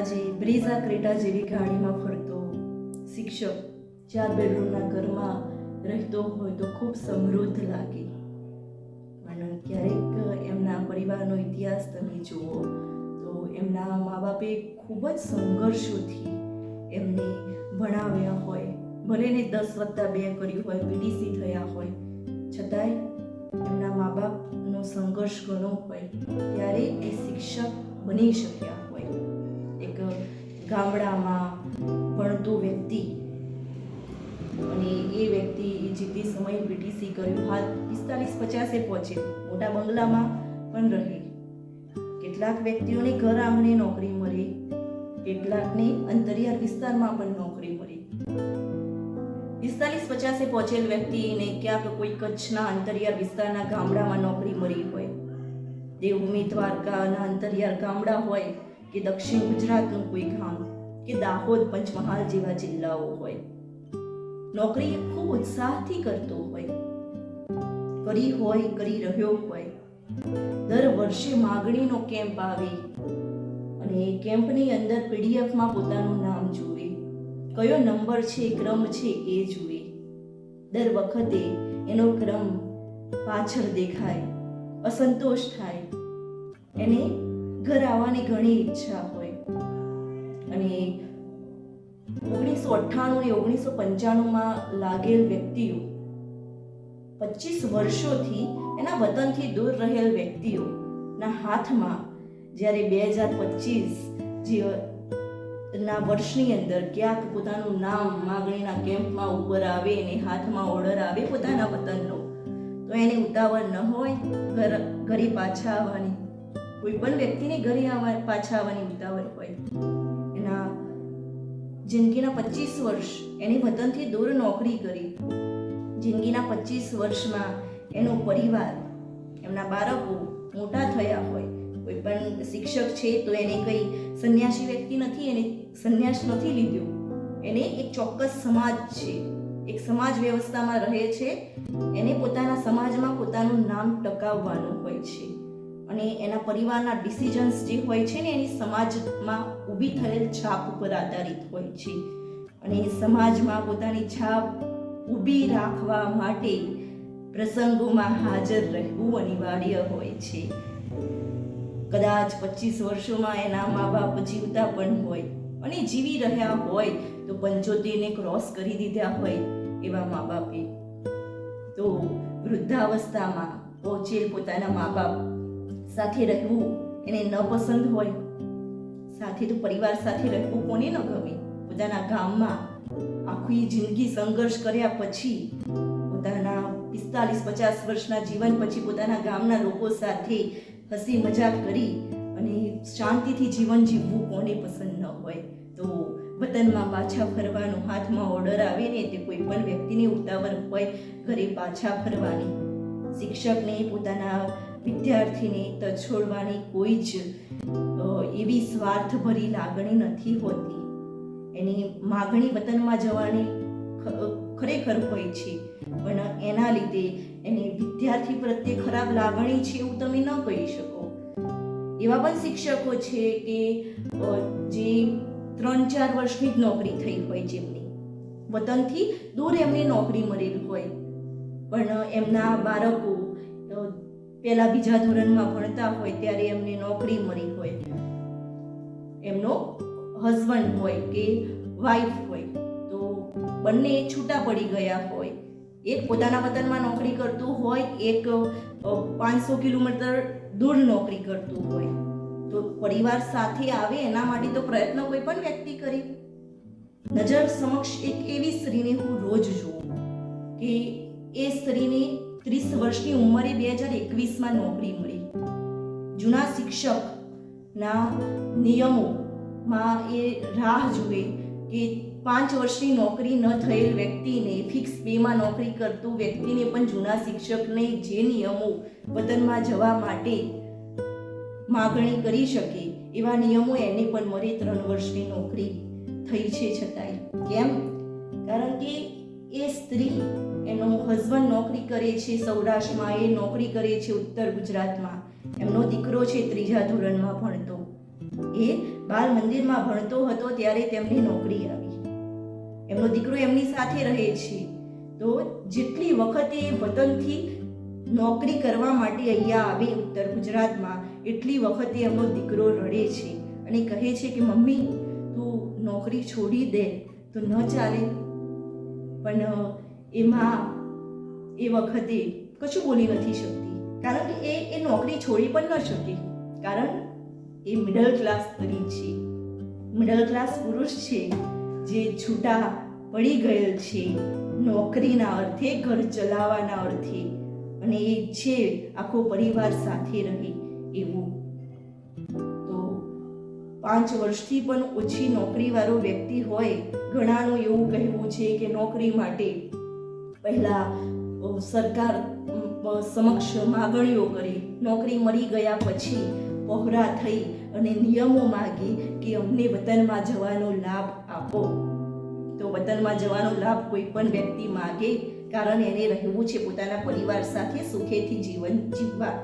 આજે Brezza Creta જેવી ગાડીમાં ફરતો શિક્ષક, ચાર બેડરૂમના ઘરમાં રહેતો હોય તો ખૂબ સમૃદ્ધ લાગે. પણ ક્યારેક એમના પરિવારનો ઇતિહાસ તમે જુઓ તો એમના મા બાપે ખૂબ જ સંઘર્ષોથી એમને ભણાવ્યા હોય. ભલે ને દસ વત્તા બે કર્યું હોય પીડીસી થયા હોય. છતાંય એમના મા બાપનો સંઘર્ષ ઘણો હોય. ત્યારે એ શિક્ષક બની શક્યા હોય. એક ગામડામાં ભણતું વ્યક્તિ અને એ વ્યક્તિ જે તે સમયે પીટીસી કર્યું, હાલ પિસ્તાલીસ પચાસે પહોંચે, મોટા બંગલામાં પણ રહે. કેટલાક વ્યક્તિઓને ઘર આંગણે નોકરી મળે, કેટલાકને અંતરિયાળ વિસ્તારમાં પણ નોકરી મળે. પિસ્તાલીસ પચાસે પહોંચેલ વ્યક્તિને ક્યાંક કોઈ કચ્છના અંતરિયાળ વિસ્તારના ગામડામાં નોકરી મળી હોય દેવભૂમિ દ્વારકાના અંતરિયાળ ગામડા હોય કે દક્ષિણ ગુજરાતનું કોઈ ગામ કે દાહોદ પંચમહાલ જેવા જિલ્લાઓ હોય. નોકરી ખૂબ ઉત્સાહથી કરતો હોય. કરી હોય, કરી રહ્યો હોય. દર વર્ષે માગણીનો કેમ્પ આવે અને કેમ્પની અંદર પીડીએફમાં પોતાનું નામ જુએ. કયો નંબર છે, ક્રમ છે એ જુએ. દર વખતે એનો ક્રમ પાછળ દેખાય, અસંતોષ થાય. એને ઘર આવવાની ઘણી ઈચ્છા હોય. અને ઓગણીસો અઠ્ઠાણું ને ઓગણીસો પંચાણુંમાં લાગેલ વ્યક્તિઓ, પચીસ વર્ષોથી એના વતનથી દૂર રહેલ વ્યક્તિઓના હાથમાં જ્યારે બે હજાર પચીસ ના વર્ષની અંદર ક્યાંક પોતાનું નામ માગણીના કેમ્પમાં ઉપર આવે અને હાથમાં ઓર્ડર આવે પોતાના વતનનો, તો એને ઉતાવળ ન હોય, ઘર, ઘરે પાછા આવવાની. કોઈ પણ વ્યક્તિને ઘરે આવવા પાછા આવવાની ઉતાવળ હોય. એના જિંદગીના પચીસ વર્ષ એને વતનથી દૂર નોકરી કરી. જિંદગીના પચીસ વર્ષમાં એનો પરિવાર, એમના બાળકો મોટા થયા હોય. કોઈ પણ શિક્ષક છે તો એને કંઈ સંન્યાસી વ્યક્તિ નથી, એને સંન્યાસ નથી લીધો. એને એક ચોક્કસ સમાજ છે. એક સમાજ વ્યવસ્થામાં રહે છે. એને પોતાના સમાજમાં પોતાનું નામ ટકાવવાનું હોય છે. અને એના પરિવારના ડિસિઝન્સ જે હોય છે ને, એની સમાજમાં ઊભી થયેલ છાપ ઉપર આધારિત હોય છે. અને સમાજમાં પોતાની છાપ ઊભી રાખવા માટે પ્રસંગોમાં હાજર રહેવું અનિવાર્ય હોય છે. કદાચ પચીસ વર્ષોમાં એના મા બાપ જીવતા પણ હોય અને જીવી રહ્યા હોય તો પંચોતેરને ક્રોસ કરી દીધા હોય એવા મા બાપે તો વૃદ્ધાવસ્થામાં પહોંચેલ પોતાના મા બાપ સાથે રહેવું એને ન પસંદ હોય. સાથે તો પરિવાર સાથે રહેવું કોને ન ગમે? પોતાના ગામમાં આખી જિંદગી સંઘર્ષ કર્યા પછી પોતાના પિસ્તાલીસ પચાસ વર્ષના જીવન પછી પોતાના ગામના લોકો સાથે હસી મજાક કરી અને શાંતિથી જીવન જીવવું કોને પસંદ ન હોય. તો વતનમાં પાછા ફરવાનું હાથમાં ઓર્ડર આવે ને તે કોઈ પણ વ્યક્તિની ઉતાવળ હોય, ઘરે પાછા ફરવાની. શિક્ષકને પોતાના વિદ્યાર્થીને તછોડવાની કોઈ જ એવી સ્વાર્થભરી લાગણી નથી હોતી. એની માગણી વતનમાં જવાની ખરેખર હોય છે. પણ એના લીધે એની વિદ્યાર્થી પ્રત્યે ખરાબ લાગણી છે એવું તમે ન કહી શકો. એવા પણ શિક્ષકો છે કે જે ત્રણ ચાર વર્ષની જ નોકરી થઈ હોય જેમની. વતનથી દૂર એમને નોકરી મળેલી હોય. પણ એમના બાળકો પહેલા બીજા ધોરણમાં ભણતા હોય ત્યારે એમને નોકરી મળી હોય. એમનો હસબન્ડ હોય કે વાઈફ હોય. તો બંને છૂટા પડી ગયા હોય. એક પોતાના વતનમાં નોકરી કરતું હોય, એક પાંચસો કિલોમીટર દૂર નોકરી કરતું હોય. તો પરિવાર સાથે આવે એના માટે તો પ્રયત્ન કોઈ પણ વ્યક્તિ કરી. નજર સમક્ષ એક એવી સ્ત્રીને હું રોજ જોઉં કે એ ત્રીસ વર્ષની ઉંમરે બે હજાર એકવીસમાં નોકરી મળી. જૂના શિક્ષકના નિયમોમાં એ રાહ જુએ કે પાંચ વર્ષની નોકરી ન થયેલ વ્યક્તિને ફિક્સ બેમાં નોકરી કરતું વ્યક્તિને પણ જૂના શિક્ષકને જે નિયમો વતનમાં જવા માટે માગણી કરી શકે, એવા નિયમો એને પણ મળે ત્રણ વર્ષની નોકરી થઈ છે છતાંય. કેમ? કારણ કે એ સ્ત્રી એનો હસબન્ડ નોકરી કરે છે, સૌરાષ્ટ્રમાં એ નોકરી કરે છે ઉત્તર ગુજરાતમાં. એમનો દીકરો છે ત્રીજા ધોરણમાં ભણતો. એ બાલ મંદિરમાં ભણતો હતો ત્યારે તેમની નોકરી આવી. એમનો દીકરો એમની સાથે રહે છે. તો જેટલી વખત એ વતનથી નોકરી કરવા માટે અહીંયા આવે ઉત્તર ગુજરાતમાં, એટલી વખતે એમનો દીકરો રડે છે અને કહે છે કે, મમ્મી, તું નોકરી છોડી દે, તો ન ચાલે પણ એમાં એ વખતે કશું બોલી નથી શકતી. કારણ કે એ એ નોકરી છોડી પણ ન શકે. કારણ એ મિડલ ક્લાસ સ્ત્રી છે. મિડલ ક્લાસ પુરુષ છે. જે છૂટા પડી ગયેલ છે. નોકરીના અર્થે, ઘર ચલાવવાના અર્થે. અને એ છે, આખો પરિવાર સાથે રહે એવું પાંચ વર્ષથી પણ ઓછી નોકરીવાળો વ્યક્તિ હોય, ઘણાનું એવું કહેવું છે કે નોકરી માટે પહેલાં સરકાર સમક્ષ માગણીઓ કરી. નોકરી મળી ગયા પછી પહોરા થઈ અને નિયમો માગી કે અમને વતનમાં જવાનો લાભ આપો. તો વતનમાં જવાનો લાભ કોઈ પણ વ્યક્તિ માગે, કારણ એને રહેવું છે પોતાના પરિવાર સાથે સુખેથી જીવન જીવવા.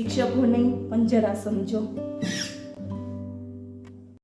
શિક્ષકો નહીં પણ જરા સમજો.